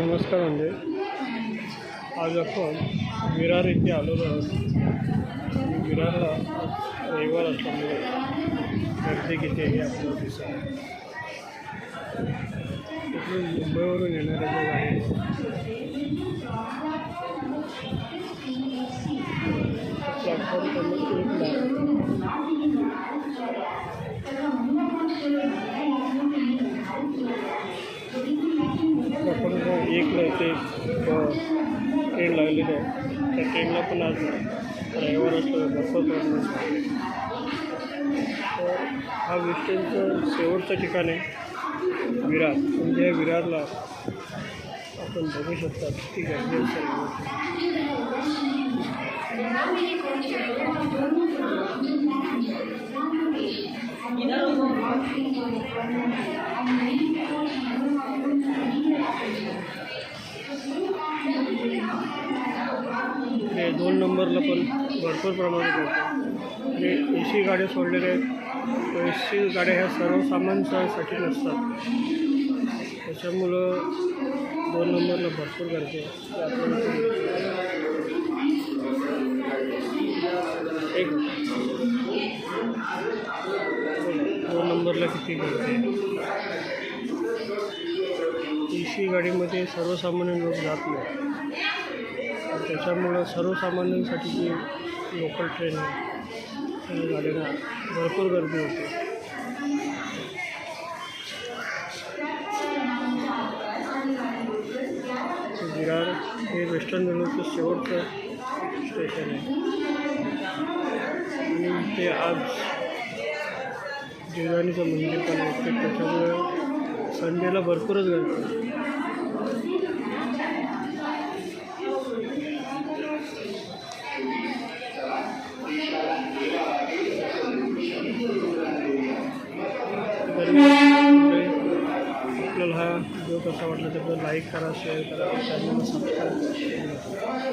नमस्कार म्हणजे. आज आपण विरार येथे आलेलो आहोत. विरारला रविवार असल्यामुळे गर्दी किती आहे आपल्याला दिसत आहे मुंबईवरून येणाऱ्या ज्या गाड्या प्लॅटफॉर्म क्रमांक एकला एक ट्रेन लागलेली आहे त्या ट्रेनला पण आज रविवार असतो बस तर हा वेस्टर्नचं शेवटचं ठिकाण आहे म्हणजे या विरारला आपण बघू शकता किती गर्दी असते दोन नंबरला पण भरपूर प्रमाणात होतं. आणि ए सी गाड्या सोडलेल्या आहेत. ए सी गाड्या ह्या सर्वसामान्यांसाठी नसतात. त्याच्यामुळं दोन नंबरला भरपूर गर्दी आहे. एक दोन नंबरला किती गर्दी आहे? ए सी गाडीमध्ये सर्वसामान्य लोक जात नाही त्याच्यामुळं सर्वसामान्यांसाठी जी लोकल ट्रेन आहे गाडीला भरपूर गर्दी होते. विरार हे वेस्टर्न रेल्वेचं शेवटचं स्टेशन आहे. आणि ते आज जिजाणीचं मंदिर पण आहे. त्याच्यामुळे संडेला भरपूरच गर्दी आपल्याला हा व्हिडिओ कसा वाटला तर लाईक करा शेअर करा चॅनलला सबस्क्राईब करा.